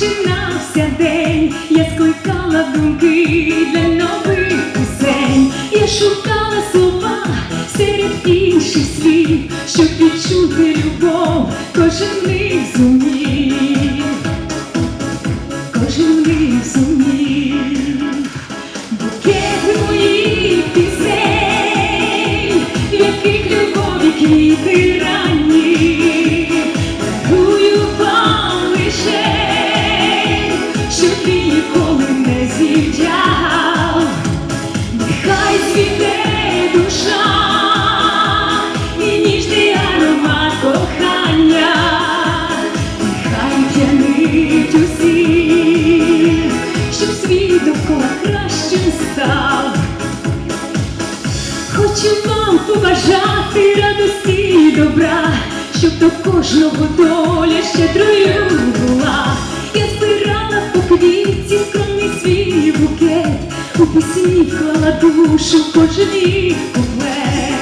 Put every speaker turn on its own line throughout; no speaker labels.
починався день, я скликала думки для нових пісень, я шукала слова серед інших слів, щоб відчути любов, кожен них зумів, Хочу вам побажати радості і добра, щоб до кожного доля щедрою була. Я збирала по квітці скромний свій букет, у пісні вклала душу, кожен куплет,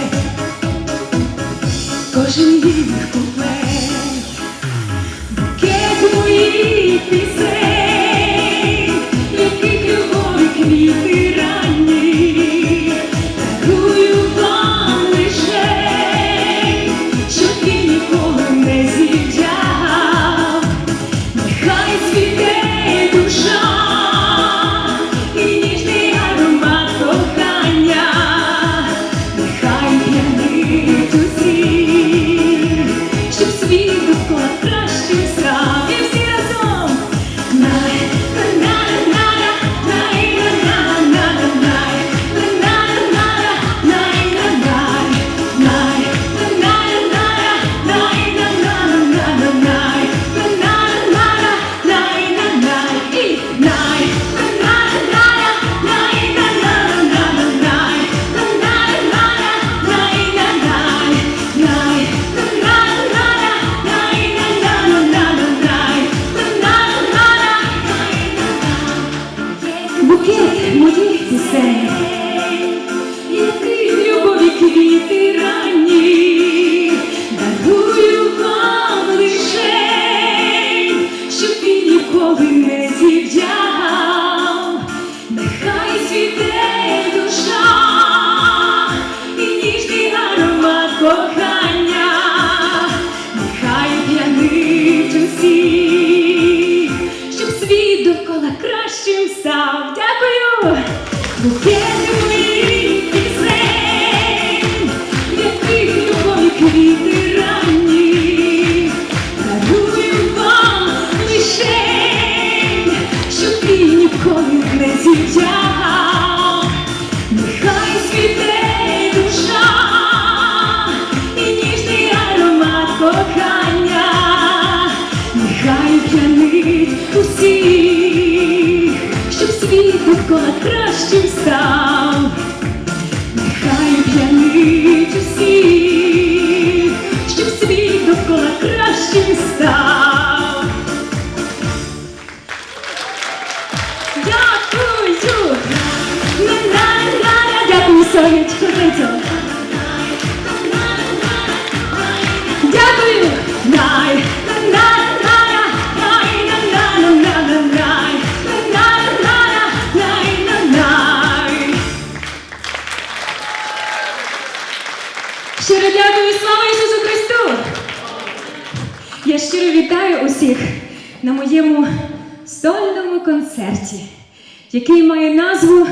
який має назву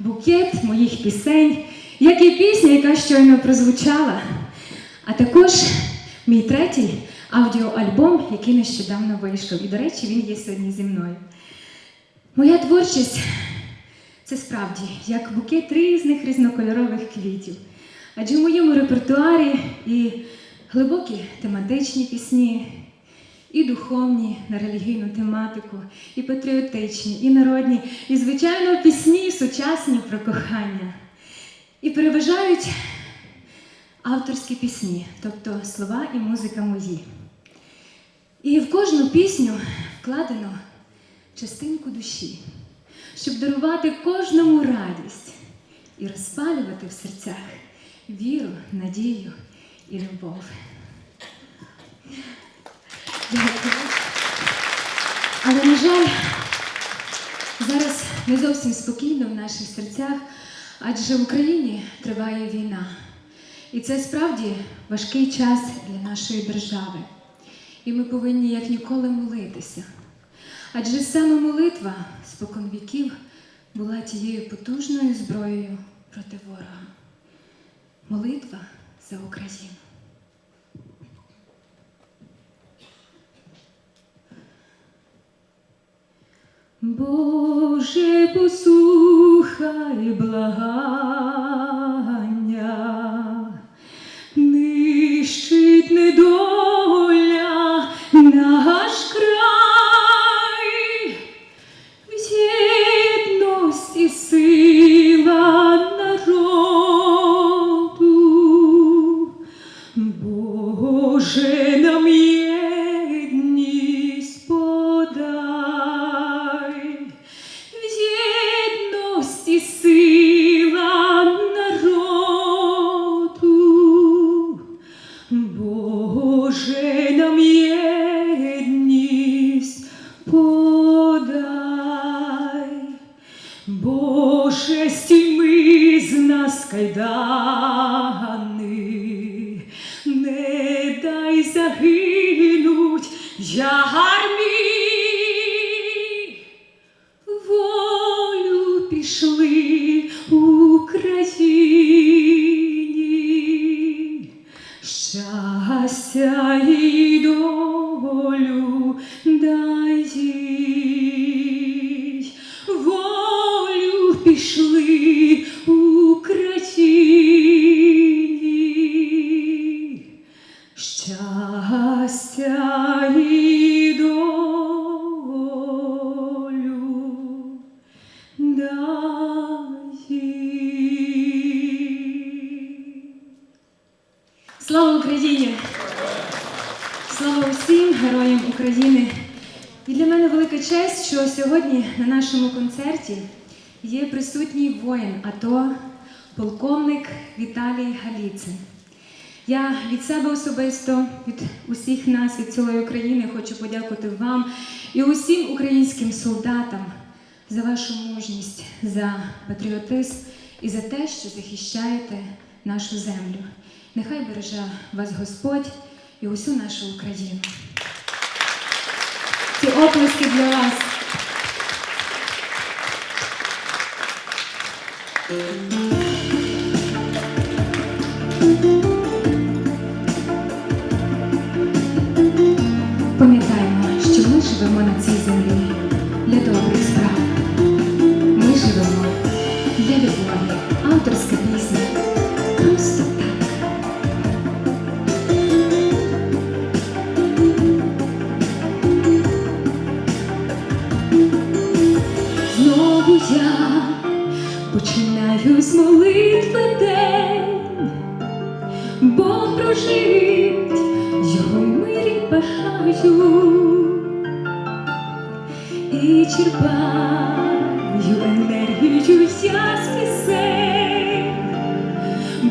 Букет моїх пісень, як і пісня, яка щойно прозвучала, а також мій третій аудіоальбом, який нещодавно вийшов. І, до речі, він є сьогодні зі мною. Моя творчість це справді як букет різних різнокольорових квітів. Адже в моєму репертуарі і глибокі тематичні пісні, і духовні на релігійну тематику, і патріотичні, і народні, і, звичайно, пісні сучасні про кохання. І переважають авторські пісні, тобто слова і музика мої. І в кожну пісню вкладено частинку душі, щоб дарувати кожному радість і розпалювати в серцях віру, надію і любов. Але, на жаль, зараз не зовсім спокійно в наших серцях, адже в Україні триває війна. І це справді важкий час для нашої держави. І ми повинні як ніколи молитися. Адже саме молитва спокон віків була тією потужною зброєю проти ворога. Молитва за Україну. Боже, послухай благання, нищить недоля наш край, в єдності сила народу, Боже, нашому концерті є присутній воїн АТО, полковник Віталій Галіцин. Я від себе особисто, від усіх нас, від цілої України хочу подякувати вам і усім українським солдатам за вашу мужність, за патріотизм і за те, що захищаєте нашу землю. Нехай береже вас Господь і усю нашу Україну. Ці оплески для вас.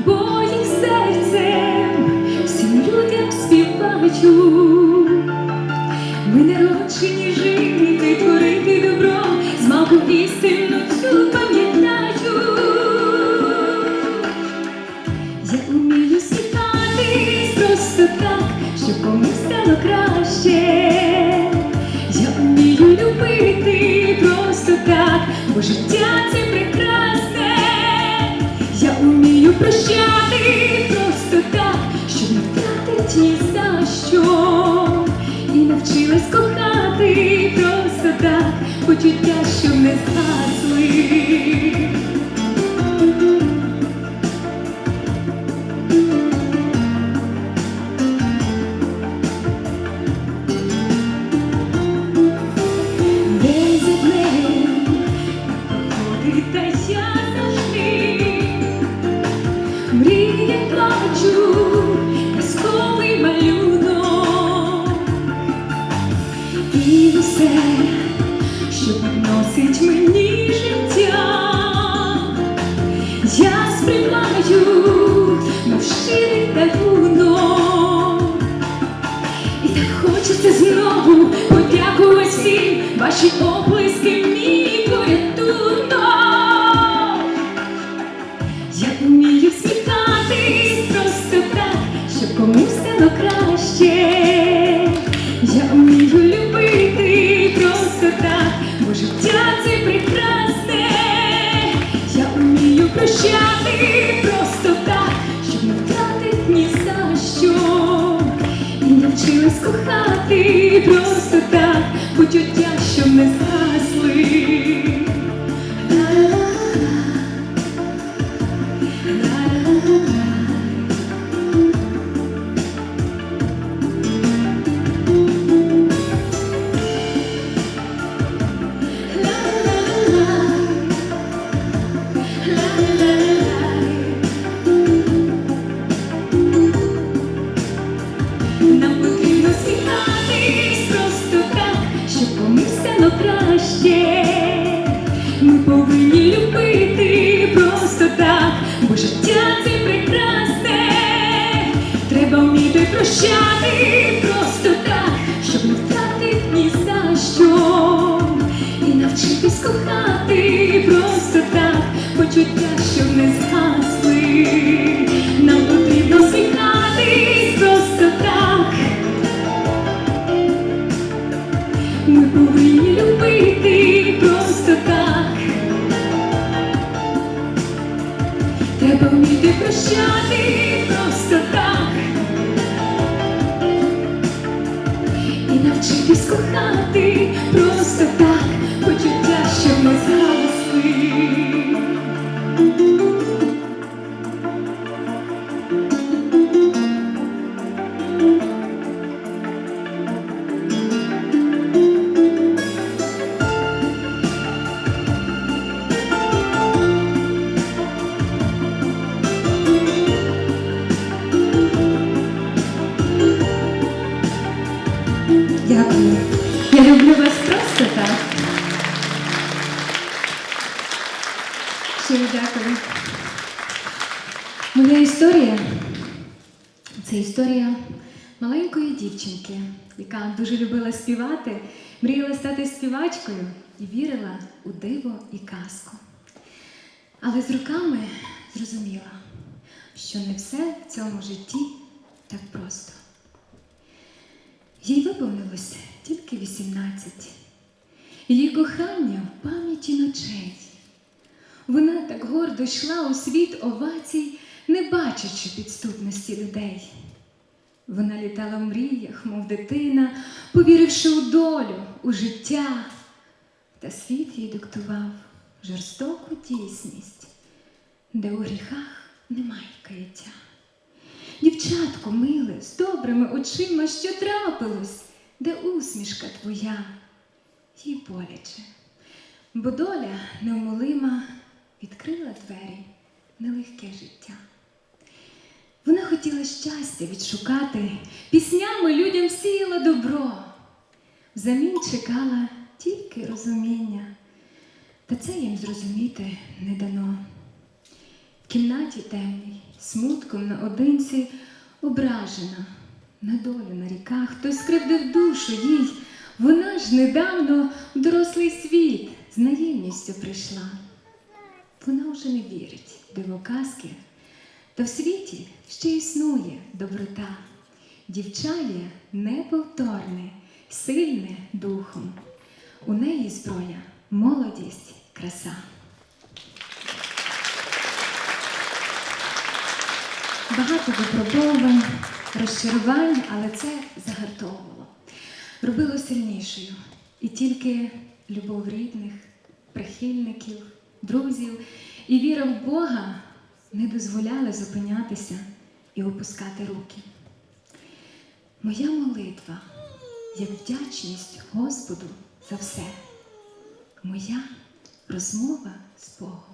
Бо серцем всім людям співачу, Ми народжені жити, Навчилась кохати просто так, почуття, що не згасли. Кохати Дякую. Я люблю вас просто так. Щиро дякую. Моя історія це історія маленької дівчинки, яка дуже любила співати, мріяла стати співачкою і вірила у диво і казку. Але з роками зрозуміла, що не все в цьому житті так просто. Їй виповнилось тільки 18. Її кохання в пам'яті ночей. Вона так гордо йшла у світ овацій, не бачачи підступності людей. Вона літала в мріях, мов дитина, повіривши у долю, у життя. Та світ їй диктував жорстоку дійсність, де у гріхах немає каяття. Дівчатко миле, з добрими очима, що трапилось, де усмішка твоя, їй боляче, бо доля неумолима відкрила двері нелегке життя. Вона хотіла щастя відшукати, піснями людям сіяла добро, взамін чекала тільки розуміння, та це їм зрозуміти не дано. В кімнаті темній, смутком наодинці, ображена, на долю наріках, хтось скривдив душу їй, вона ж недавно в дорослий світ з наївністю прийшла. Вона вже не вірить в диво казки, та в світі ще існує доброта, дівчає неповторне, сильне духом. У неї зброя, молодість, краса. Багато випробовувань, розчарувань, але це загартовувало, робило сильнішою. І тільки любов рідних, прихильників, друзів і віра в Бога не дозволяли зупинятися і опускати руки. Моя молитва як вдячність Господу за все. Моя розмова з Богом.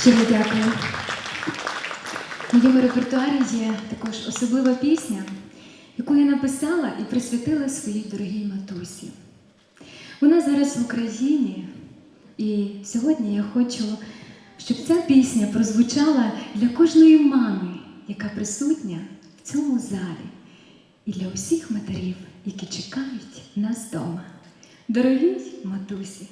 Щиро дякую. В моєму репертуарі є також особлива пісня, яку я написала і присвятила своїй дорогій матусі. Вона зараз в Україні, і сьогодні я хочу ця пісня прозвучала для кожної мами, яка присутня в цьому залі, і для усіх матерів, які чекають нас вдома. Дорогі матусі!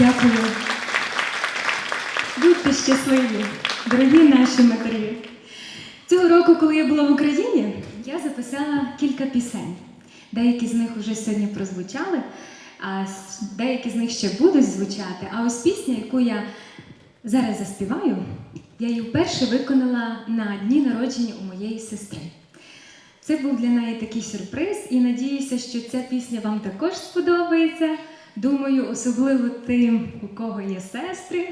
Дякую. Будьте щасливі, дорогі наші матері. Цього року, коли я була в Україні, я записала кілька пісень. Деякі з них вже сьогодні прозвучали, а деякі з них ще будуть звучати. А ось пісня, яку я зараз заспіваю, я її вперше виконала на дні народження у моєї сестри. Це був для неї такий сюрприз, і надіюся, що ця пісня вам також сподобається. Думаю, особливо тим, у кого є сестри.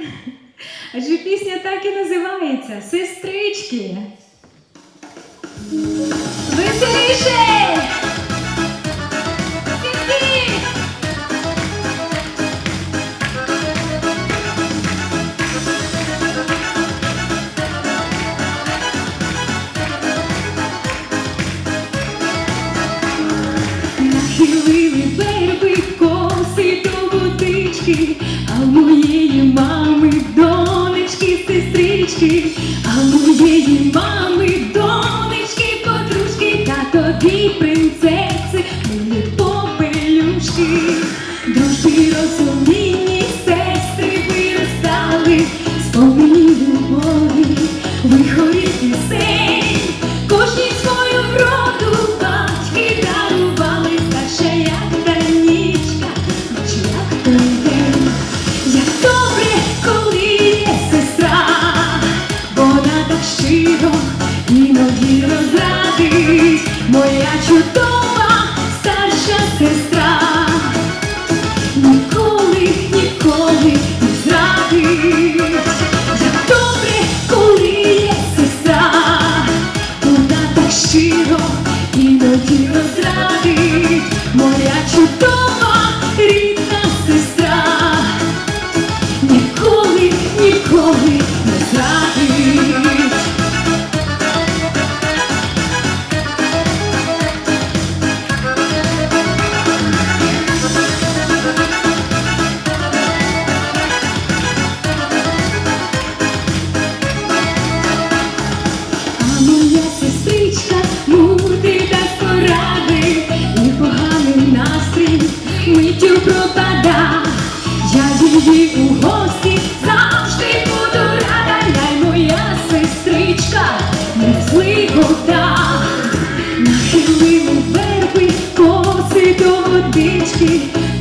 Адже пісня так і називається Сестрички. Веселіше! річки, а моєї мами.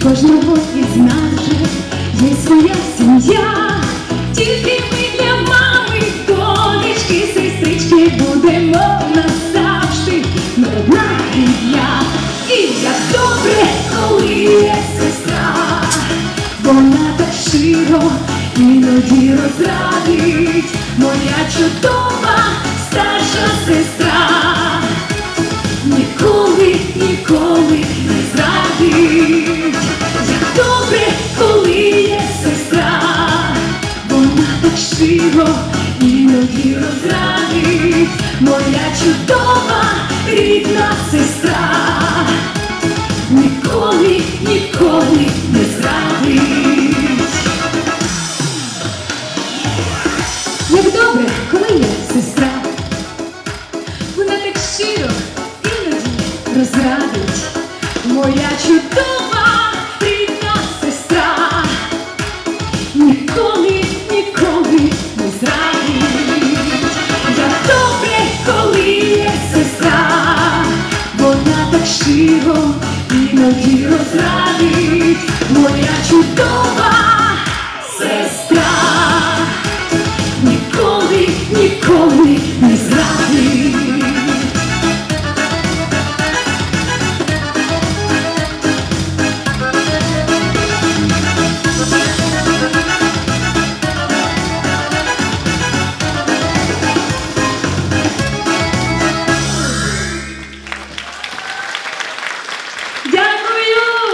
Кожного із нас же є своя сім'я.